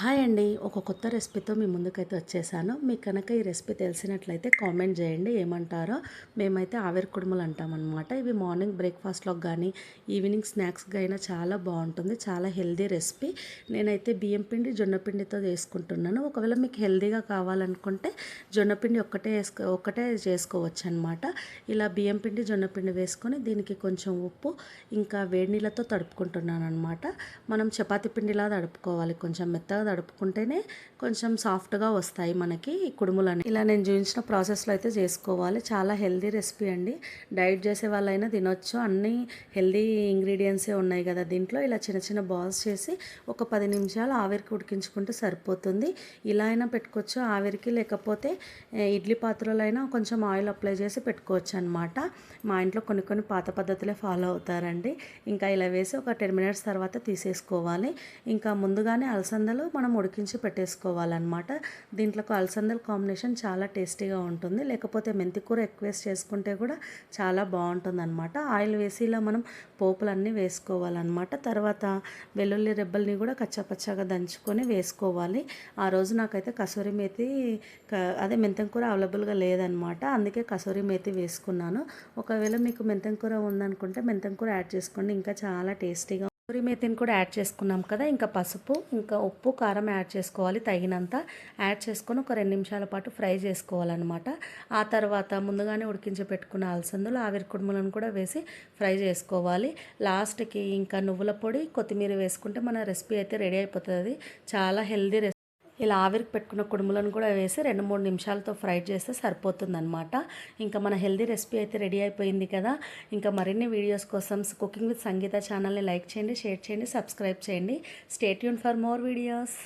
Hi అండి. ఒక కొత్త రెసిపీతో మీ ముందుకైతే వచ్చేసాను. మీకు కనుక ఈ రెసిపీ తెలిసినట్లయితే కామెంట్ చేయండి. ఏమంటారో మేమైతే ఆవిరి కుడుములు అంటామన్నమాట. ఇవి మార్నింగ్ బ్రేక్ఫాస్ట్లో కానీ ఈవినింగ్ స్నాక్స్గా అయినా చాలా బాగుంటుంది. చాలా హెల్దీ రెసిపీ. నేనైతే బియ్యం పిండి జొన్నపిండితో చేసుకుంటున్నాను. ఒకవేళ మీకు హెల్దీగా కావాలనుకుంటే జొన్నపిండి ఒక్కటే వేసుకో ఒక్కటే చేసుకోవచ్చు అనమాట ఇలా బియ్యం పిండి జొన్నపిండి వేసుకొని దీనికి కొంచెం ఉప్పు ఇంకా వేడి నీళ్ళతో తడుపుకుంటున్నాను అనమాట మనం చపాతి పిండిలా తడుపుకోవాలి. కొంచెం మెత్తగా తడుపుకుంటేనే కొంచెం సాఫ్ట్గా వస్తాయి మనకి కుడుములని ఇలా నేను చూపించిన ప్రాసెస్లో అయితే చేసుకోవాలి. చాలా హెల్దీ రెసిపీ అండి. డైట్ చేసే వాళ్ళైనా తినొచ్చు. అన్ని హెల్దీ ఇంగ్రీడియంట్సే ఉన్నాయి కదా దీంట్లో. ఇలా చిన్న చిన్న బాల్స్ చేసి ఒక పది నిమిషాలు ఆవిరికి ఉడికించుకుంటే సరిపోతుంది. ఇలా అయినా పెట్టుకోవచ్చు. ఆవిరికి లేకపోతే ఇడ్లీ పాత్రలైనా అయినా కొంచెం ఆయిల్ అప్లై చేసి పెట్టుకోవచ్చు అనమాట మా ఇంట్లో కొన్ని కొన్ని పాత పద్ధతులే ఫాలో అవుతారండి. ఇంకా ఇలా వేసి ఒక టెన్ మినిట్స్ తర్వాత తీసేసుకోవాలి. ఇంకా ముందుగానే అలసందలు మనం ఉడికించి పెట్టేసుకోవాలన్నమాట. దీంట్లో అలసందల కాంబినేషన్ చాలా టేస్టీగా ఉంటుంది. లేకపోతే మెంతికూర ఎక్వేస్ట్ చేసుకుంటే కూడా చాలా బాగుంటుంది అనమాట ఆయిల్ వేసి ఇలా మనం పోపులన్నీ వేసుకోవాలన్నమాట. తర్వాత వెల్లుల్లి రెబ్బల్ని కూడా కచ్చపచ్చగా దంచుకొని వేసుకోవాలి. ఆ రోజు నాకైతే కసూరి మేతి క- అదే మెంతంకూర అవైలబుల్గా లేదనమాట అందుకే కసూరి మేతి వేసుకున్నాను. ఒకవేళ మీకు మెంతంకూర ఉందనుకుంటే మెంతంకూర యాడ్ చేసుకోండి. ఇంకా చాలా టేస్టీగా కొబ్బరి మెతిని కూడా యాడ్ చేసుకున్నాం కదా. ఇంకా పసుపు ఇంకా ఉప్పు కారం యాడ్ చేసుకోవాలి తగినంత. యాడ్ చేసుకొని ఒక రెండు నిమిషాల పాటు ఫ్రై చేసుకోవాలన్నమాట. ఆ తర్వాత ముందుగానే ఉడికించి పెట్టుకున్న అలసందులు ఆవిరి కుడుములను కూడా వేసి ఫ్రై చేసుకోవాలి. లాస్ట్కి ఇంకా నువ్వుల పొడి కొత్తిమీర వేసుకుంటే మన రెసిపీ అయితే రెడీ అయిపోతుంది. చాలా హెల్దీ ఇలా ఆవిరికి పెట్టుకున్న కుడుములను కూడా వేసి రెండు మూడు నిమిషాలతో ఫ్రై చేస్తే సరిపోతుందనమాట ఇంకా మన హెల్దీ రెసిపీ అయితే రెడీ అయిపోయింది కదా. ఇంకా మరిన్ని వీడియోస్ కోసం కుకింగ్ విత్ సంగీత ఛానల్ని లైక్ చేయండి షేర్ చేయండి సబ్స్క్రైబ్ చేయండి. State Yoon for more videos.